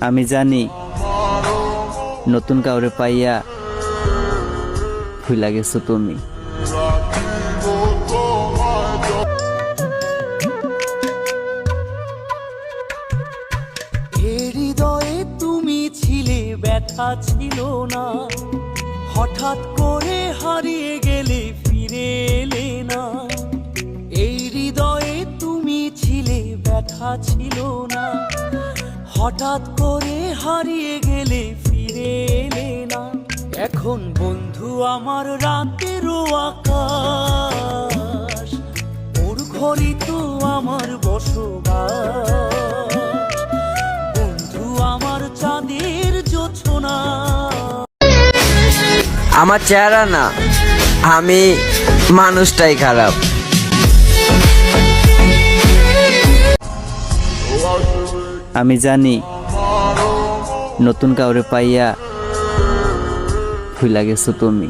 আমি জানি নতুন কাউরে পাইয়া ভুলা গেছো তুমি। হৃদয়ে তুমি ছিলে, ব্যথা ছিল না। হঠাৎ করে হারিয়ে গেলে, ফিরে এলে না। এই হৃদয়ে তুমি ছিলে, ব্যথা ছিল না। হঠাৎ করে হারিয়ে গেলে ফিরে এলে না। এখন বন্ধু আমার রাতেরও আকাশ ওর ঘরই তো আমার বসবাস। বন্ধু আমার চাঁদের জোছনা। আমার চেহারা না, আমি মানুষটাই খারাপ। আমি জানি নতুন কাউরে পাইয়া ভুলা গেছো তুমি।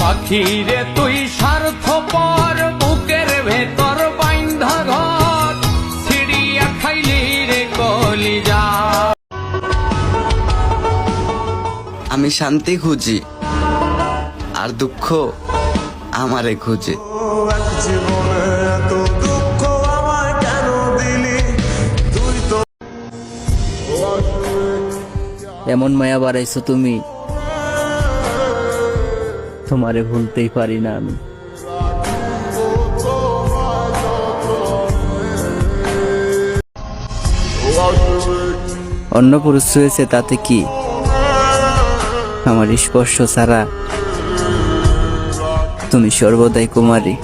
পাখিরে তুই স্বার্থপর বুকের ভেতর বাইন্ধা ঘর ছিড়িয়া খাইলি রে কলিজা। আমি শান্তি খুঁজি। আর দুঃখ আমারে খুঁজে। জীবনে এত দুঃখ আমায় কেন দিলি? তুই তো এমন মায়া বাড়াইছো তুমি তোমারে ভুলতেই পারি না আমি। অন্য পুরুষ হয়েছে তাতে কি? আমার স্পর্শ ছাড়া তুমি সর্বদাই কুমারী।